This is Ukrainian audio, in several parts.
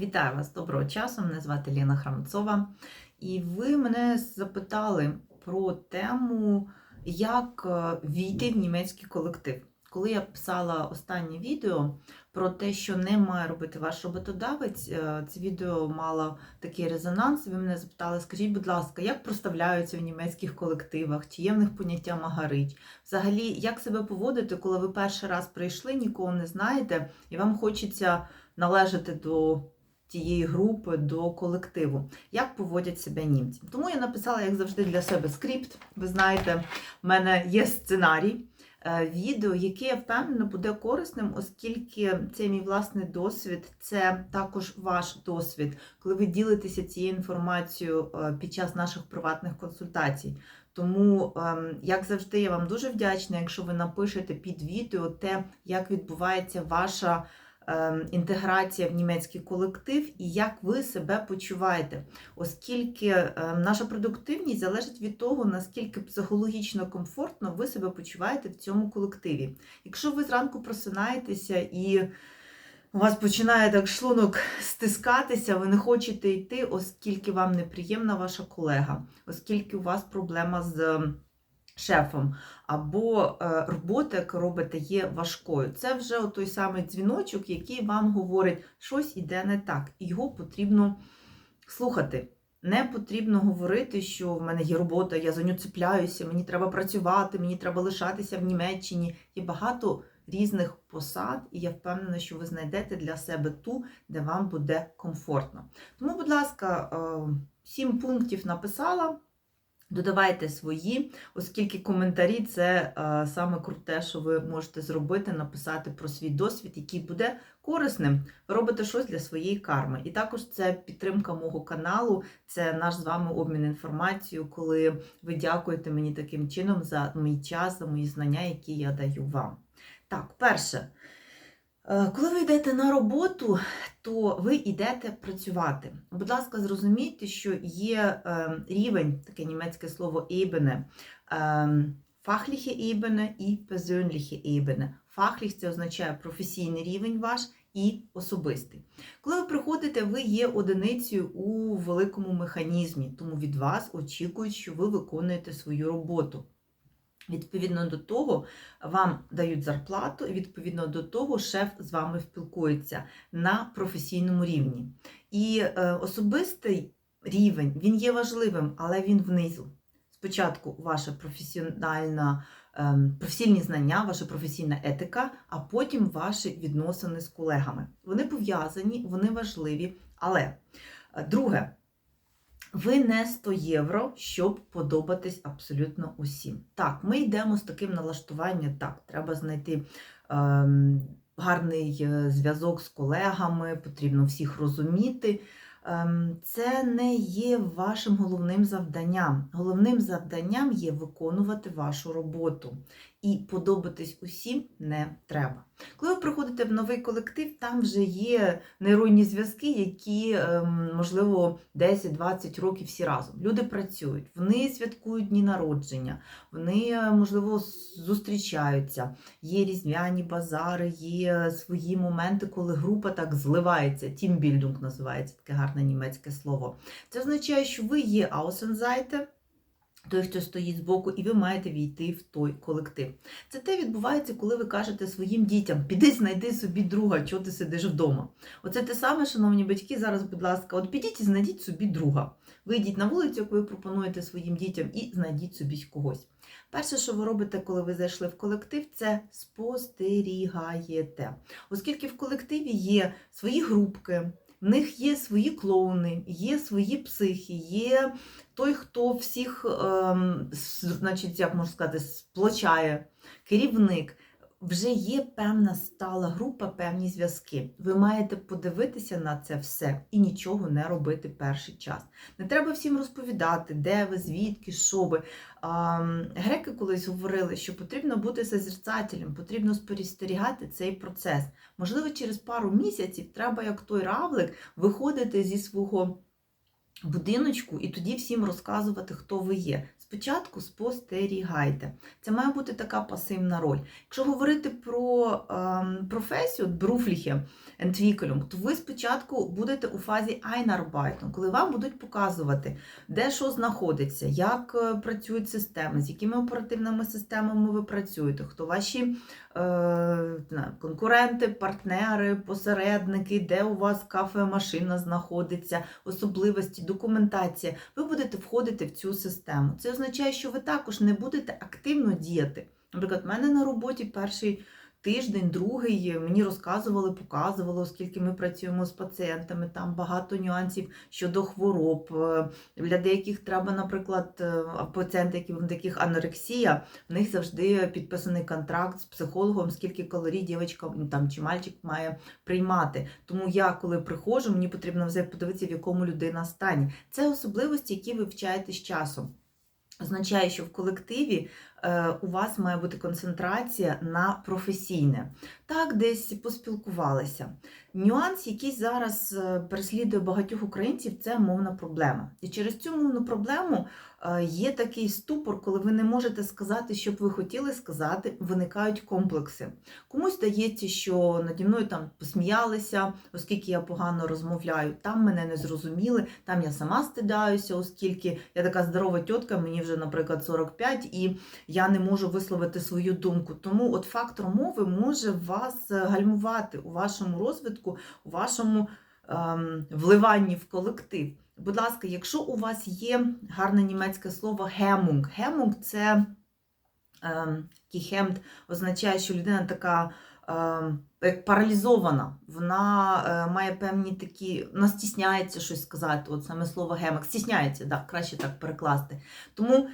Вітаю вас доброго часу. Мене звати Ліна Храмцова. І ви мене запитали про тему, як е, війти в німецький колектив. Коли я писала останнє відео про те, що не має робити ваш роботодавець, е, це відео мало такий резонанс. Ви мене запитали, скажіть, будь ласка, як проставляються в німецьких колективах, чи є в них поняття магарить? Взагалі, як себе поводити, коли ви перший раз прийшли, нікого не знаєте, і вам хочеться належати до тієї групи, до колективу, як поводять себе німці. Тому я написала, як завжди, для себе скрипт. Ви знаєте, в мене є сценарій. е, Відео, яке я впевнена буде корисним, оскільки це мій власний досвід, це також ваш досвід, коли ви ділитеся цією інформацією е, під час наших приватних консультацій. Тому, ем, як завжди, я вам дуже вдячна, якщо ви напишете під відео те, як відбувається ваша інтеграція в німецький колектив і як ви себе почуваєте, оскільки ем, наша продуктивність залежить від того, наскільки психологічно комфортно ви себе почуваєте в цьому колективі. Якщо ви зранку просинаєтеся і у вас починає так шлунок стискатися, ви не хочете йти, оскільки вам неприємна ваша колега, оскільки у вас проблема з ем, шефом, або е, робота, яку робите, є важкою. Це вже той самий дзвіночок, який вам говорить, щось іде не так, його потрібно слухати. Не потрібно говорити, що в мене є робота, я за нього цепляюся, мені треба працювати, мені треба лишатися в Німеччині. Є багато різних посад, і я впевнена, що ви знайдете для себе ту, де вам буде комфортно. Тому, будь ласка, е, сім пунктів написала. Додавайте свої, оскільки коментарі це е, саме круте, що ви можете зробити, написати про свій досвід, який буде корисним. Робите щось для своєї карми. І також це підтримка мого каналу, це наш з вами обмін інформацією, коли ви дякуєте мені таким чином за мій час, за мої знання, які я даю вам. Так, перше. Е, Коли ви йдете на роботу, то ви йдете працювати. Будь ласка, зрозумійте, що є е, рівень, таке німецьке слово «ебene», е, фахліхе «ебene» і persönliche «ебene». Фахліх це означає професійний рівень ваш і особистий. Коли ви приходите, ви є одиницею у великому механізмі, тому від вас очікують, що ви виконуєте свою роботу. Відповідно до того, вам дають зарплату, і відповідно до того, шеф з вами спілкується на професійному рівні. І е, особистий рівень він є важливим, але він внизу. Спочатку ваша професіональна, е, професійні знання, ваша професійна етика, а потім ваші відносини з колегами. Вони пов'язані, вони важливі. Але е, друге. Ви не 100 євро, щоб подобатись абсолютно усім. Так, ми йдемо з таким налаштуванням. Так, треба знайти ем, гарний е, зв'язок з колегами, потрібно всіх розуміти. Ем, це не є вашим головним завданням. Головним завданням є виконувати вашу роботу. І подобатись усім не треба. Коли ви приходите в новий колектив, там вже є нейронні зв'язки, які, ем, можливо, 10-20 років всі разом. Люди працюють, вони святкують дні народження, вони, можливо, зустрічаються, є різдвяні базари, є свої моменти, коли група так зливається. Тімбільдинг називається таке гарне німецьке слово. Це означає, що ви є аусензайте, той, хто стоїть збоку, і ви маєте війти в той колектив. Це те відбувається, коли ви кажете своїм дітям: піди, знайди собі друга, чого ти сидиш вдома. Оце те саме, шановні батьки, зараз, будь ласка, от підіть і знайдіть собі друга. Вийдіть на вулицю, як ви пропонуєте своїм дітям, і знайдіть собі когось. Перше, що ви робите, коли ви зайшли в колектив, це спостерігаєте. Оскільки в колективі є свої групки, в них є свої клоуни, є свої психи, є той, хто всіх, ем, значить, як можна сказати, сплочає, керівник. Вже є певна стала група, певні зв'язки. Ви маєте подивитися на це все і нічого не робити перший час. Не треба всім розповідати, де ви, звідки, що ви. Греки колись говорили, що потрібно бути созерцателем, потрібно спостерігати цей процес. Можливо, через пару місяців треба, як той равлик, виходити зі свого будиночку і тоді всім розказувати, хто ви є. Спочатку спостерігайте. Це має бути така пасивна роль. Якщо говорити про ем, професію бруфліхе ентвікелюм, то ви спочатку будете у фазі Einarbeiten, коли вам будуть показувати, де що знаходиться, як е, працюють системи, з якими оперативними системами ви працюєте, хто ваші конкуренти, партнери, посередники, де у вас кафе-машина знаходиться, особливості, документація. Ви будете входити в цю систему. Це означає, що ви також не будете активно діяти. Наприклад, в мене на роботі перший тиждень, другий мені розказували, показували, оскільки ми працюємо з пацієнтами, там багато нюансів щодо хвороб. Е, Для деяких треба, наприклад, е, пацієнти, які в яких анорексія, в них завжди підписаний контракт з психологом, скільки калорій дівчинка ну, там чи мальчик має приймати. Тому я, коли приходжу, мені потрібно взагалі подивитися, в якому людина стані. Це особливості, які ви вивчаєте з часом. Означає, що в колективі у вас має бути концентрація на професійне. Так, десь поспілкувалися. Нюанс, який зараз е, переслідує багатьох українців, це мовна проблема. І через цю мовну проблему е, є такий ступор, коли ви не можете сказати, що б ви хотіли сказати, виникають комплекси. Комусь здається, що наді мною там посміялися, оскільки я погано розмовляю, там мене не зрозуміли, там я сама стидаюся, оскільки я така здорова тітка, мені вже, наприклад, 45, і я не можу висловити свою думку. Тому от фактор мови може вас е, гальмувати у вашому розвитку, у вашому ем, вливанні в колектив. Будь ласка, якщо у вас є гарне німецьке слово гемунг, гемунг це ем, означає, що людина така ем, як паралізована, вона е, має певні такі, вона стісняється щось сказати, от саме слово гемок, стісняється, да, краще так перекласти. Тому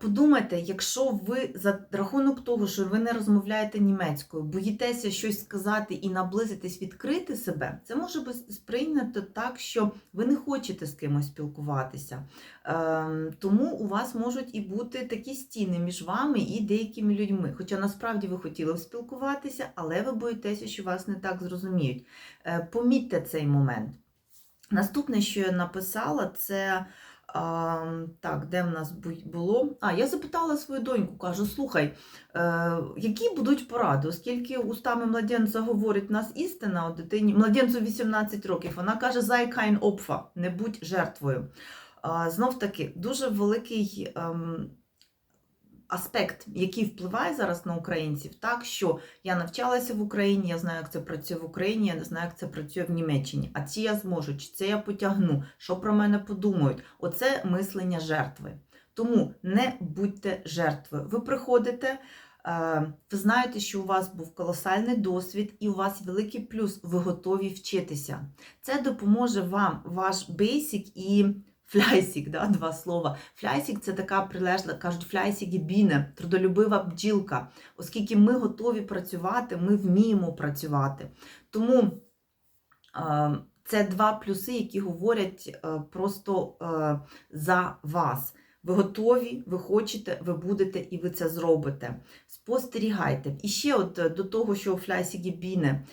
подумайте, якщо ви за рахунок того, що ви не розмовляєте німецькою, боїтеся щось сказати і наблизитись, відкрити себе, це може бути сприйнято так, що ви не хочете з кимось спілкуватися. Е, тому у вас можуть і бути такі стіни між вами і деякими людьми. Хоча насправді ви хотіли спілкуватися, але ви боїтеся, що вас не так зрозуміють. Е, помітьте цей момент. Наступне, що я написала, це. А, так, де в нас було? А, я запитала свою доньку, кажу: слухай, е, які будуть поради, оскільки устами младенця говорить у нас істина у дитині, младенцю 18 років, вона каже: «Sei kein Opfer», не будь жертвою. А, знов таки, дуже великий ем, аспект, який впливає зараз на українців, так що я навчалася в Україні, я знаю, як це працює в Україні, я не знаю, як це працює в Німеччині. А ці я зможу, чи це я потягну, що про мене подумають. Оце мислення жертви. Тому не будьте жертвою. Ви приходите. е, Ви знаєте, що у вас був колосальний досвід, і у вас великий плюс, ви готові вчитися. Це допоможе вам ваш basic і фляйсік, да, два слова. Фляйсік це така прилежна, кажуть, фляйсік і біне, трудолюбива бджілка. Оскільки ми готові працювати, ми вміємо працювати. Тому е, це два плюси, які говорять е, просто е, за вас. Ви готові, ви хочете, ви будете і ви це зробите. Спостерігайте. І ще от до того, що фляйсігі біне.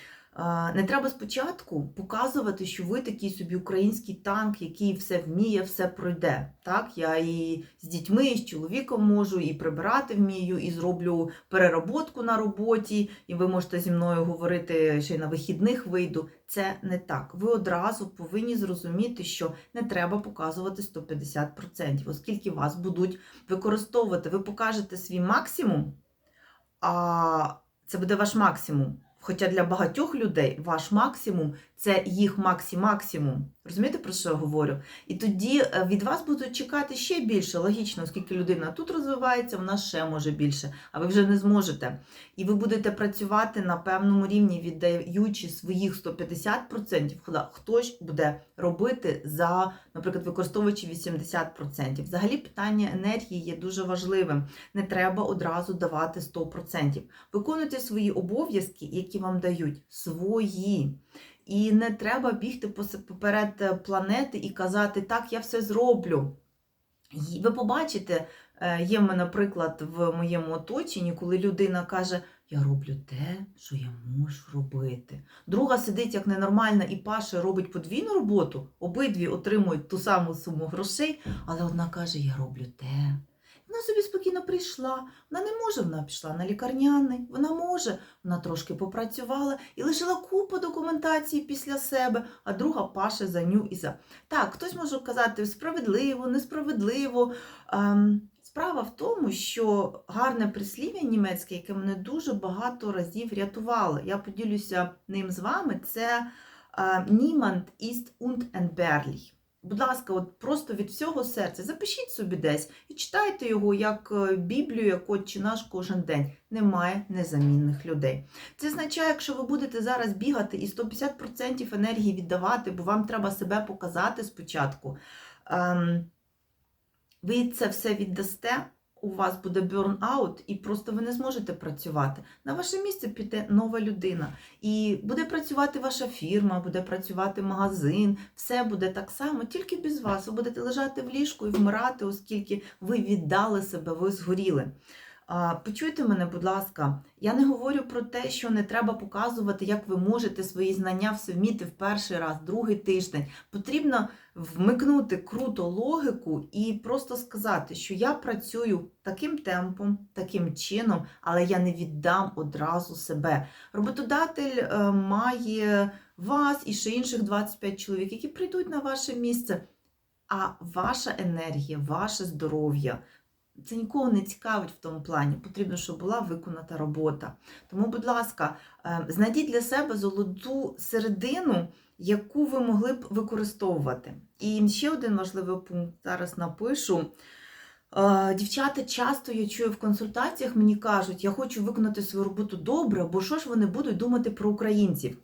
Не треба спочатку показувати, що ви такий собі український танк, який все вміє, все пройде. Так, я і з дітьми, і з чоловіком можу, і прибирати вмію, і зроблю перероботку на роботі, і ви можете зі мною говорити ще й на вихідних вийду. Це не так. Ви одразу повинні зрозуміти, що не треба показувати 150%, оскільки вас будуть використовувати. Ви покажете свій максимум, а це буде ваш максимум. Хоча для багатьох людей ваш максимум це їх максі-максимум. Розумієте, про що я говорю? І тоді е, від вас будуть чекати ще більше, логічно, оскільки людина тут розвивається, вона ще може більше, а ви вже не зможете. І ви будете працювати на певному рівні, віддаючи своїх 150%, хода хтось буде робити за, наприклад, використовуючи 80%. Взагалі питання енергії є дуже важливим. Не треба одразу давати 100%. Виконуйте свої обов'язки, які вам дають, свої. І не треба бігти поперед е, планети і казати, так, я все зроблю. Ви побачите, е, є в мене приклад в моєму оточенні, коли людина каже, я роблю те, що я можу робити. Друга сидить як ненормальна і паше робить подвійну роботу, обидві отримують ту саму суму грошей, але одна каже: Я роблю те. Вона собі спокійно прийшла. Вона не може, вона пішла на лікарняний, вона може, вона трошки попрацювала і лишила купу документації після себе, а друга паше за ню і за. Так, хтось може казати справедливо, несправедливо. Ем, Справа в тому, що гарне прислів'я німецьке, яке мене дуже багато разів рятувало, я поділюся ним з вами, це е, Niemand ist unentbehrlich. Будь ласка, от просто від всього серця запишіть собі десь і читайте його як е, Біблію, як отче наш кожен день. Немає незамінних людей. Це означає, якщо ви будете зараз бігати і 150% енергії віддавати, бо вам треба себе показати спочатку. Ем, ви це все віддасте, у вас буде бюрн-аут, і просто ви не зможете працювати. На ваше місце піде нова людина. І буде працювати ваша фірма, буде працювати магазин, все буде так само, тільки без вас. Ви будете лежати в ліжку і вмирати, оскільки ви віддали себе, ви згоріли. Почуйте мене, будь ласка, я не говорю про те, що не треба показувати, як ви можете свої знання все вміти в перший раз, другий тиждень. Потрібно вмикнути круто логіку і просто сказати, що я працюю таким темпом, таким чином, але я не віддам одразу себе. Роботодатель е, має вас і ще інших 25 чоловік, які прийдуть на ваше місце. А ваша енергія, ваше здоров'я, це нікого не цікавить в тому плані. Потрібно, щоб була виконана робота. Тому, будь ласка, е, знайдіть для себе золоту середину, яку ви могли б використовувати. І ще один важливий пункт зараз напишу. Е, Дівчата часто я чую в консультаціях, мені кажуть, я хочу виконати свою роботу добре, бо що ж вони будуть думати про українців?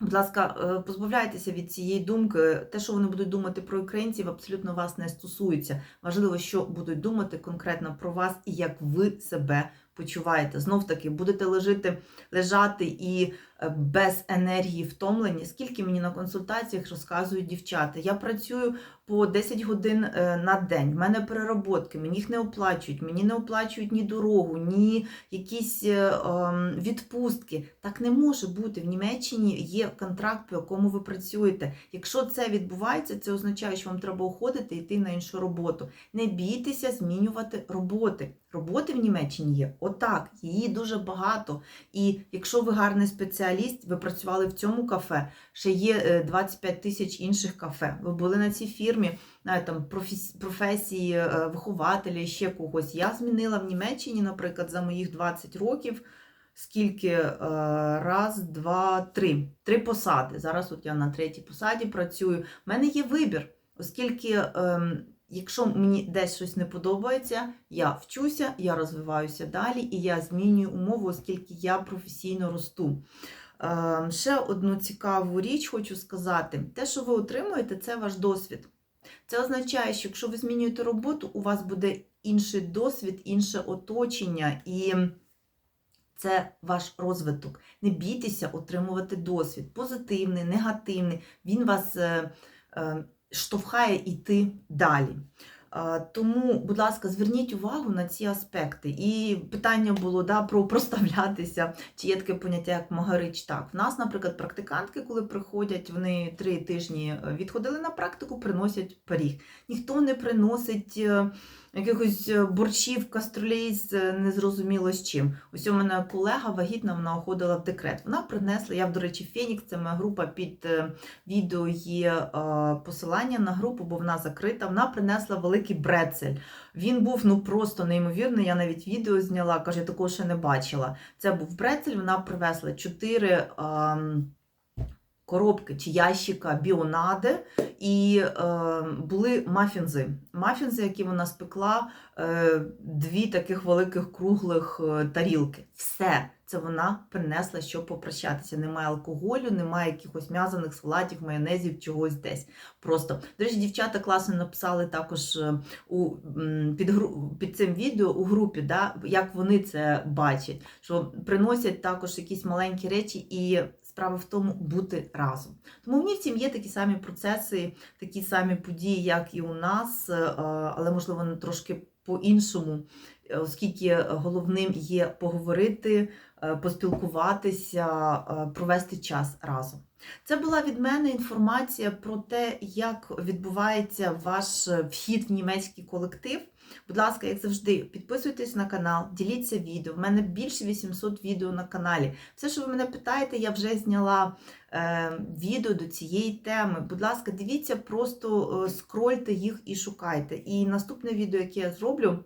Будь ласка, е, позбавляйтеся від цієї думки. Те, що вони будуть думати про українців, абсолютно вас не стосується. Важливо, що будуть думати конкретно про вас і як ви себе почуваєте. Знов таки, будете лежати, лежати і без енергії втомлені. Скільки мені на консультаціях розказують дівчата? Я працюю по 10 годин е, на день. В мене перероботки, мені їх не оплачують, мені не оплачують ні дорогу, ні якісь е, ем, відпустки. Так не може бути. В Німеччині є контракт, по якому ви працюєте. Якщо це відбувається, це означає, що вам треба уходити і йти на іншу роботу. Не бійтеся змінювати роботи. Роботи в Німеччині є отак, її дуже багато. І якщо ви гарний спеціаліст, ви працювали в цьому кафе, ще є е, 25 тисяч інших кафе. Ви були на цій фірмі, навіть там професії е, вихователя, ще когось. Я змінила в Німеччині, наприклад, за моїх 20 років. Скільки е, раз, два, три. Три посади. Зараз от я на третій посаді працюю. У мене є вибір, оскільки, ем, якщо мені десь щось не подобається, я вчуся, я розвиваюся далі і я змінюю умови, оскільки я професійно росту. Ем, Ще одну цікаву річ хочу сказати: те, що ви отримуєте, це ваш досвід. Це означає, що якщо ви змінюєте роботу, у вас буде інший досвід, інше оточення, і це ваш розвиток. Не бійтеся отримувати досвід. Позитивний, негативний. Він вас е, е, штовхає йти далі. Тому, будь ласка, зверніть увагу на ці аспекти. І питання було да, про проставлятися, чи є таке поняття, як магарич. Так, в нас, наприклад, практикантки, коли приходять, вони три тижні е, відходили на практику, приносять пиріг. Ніхто не приносить е, якихось е, борщів, каструлей з е, незрозуміло з чим. Ось у мене колега вагітна, вона уходила в декрет. Вона принесла, я, до речі, Фенікс, це моя група під е, відео є посилання на групу, бо вона закрита. Вона принесла великий брецель. Він був ну просто неймовірний. Я навіть відео зняла, каже, я такого ще не бачила. Це був брецель, вона привезла чотири. Коробки чи ящика біонади, і е, були мафінзи. Мафінзи, які вона спекла, е, дві таких великих круглих е, тарілки. Все це вона принесла, щоб попрощатися. Немає алкоголю, немає якихось м'язаних салатів, майонезів, чогось десь. Просто до речі, дівчата класно написали також е, у під під цим відео у групі, да, як вони це бачать, що приносять також якісь маленькі речі, і справа в тому бути разом. Тому в Нівців є такі самі процеси, такі самі події, як і у нас, е, але можливо вони трошки по-іншому, е, оскільки головним є поговорити, е, поспілкуватися, провести час разом. Це була від мене інформація про те, як відбувається ваш вхід в німецький колектив. Будь ласка, як завжди, підписуйтесь на канал, діліться відео. У мене більше 800 відео на каналі. Все, що ви мене питаєте, я вже зняла е, відео до цієї теми. Будь ласка, дивіться, просто е, скрольте їх і шукайте. І наступне відео, яке я зроблю.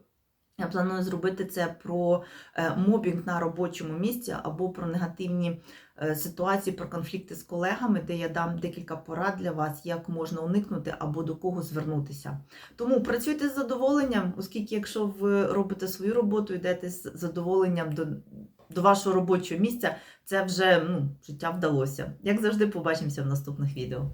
Я планую зробити це про е, мобінг на робочому місці або про негативні ситуації, про конфлікти з колегами, де я дам декілька порад для вас, як можна уникнути або до кого звернутися. Тому працюйте з задоволенням, оскільки, якщо ви робите свою роботу, йдете з задоволенням до, до вашого робочого місця, це вже ну, життя вдалося. Як завжди, побачимося в наступних відео.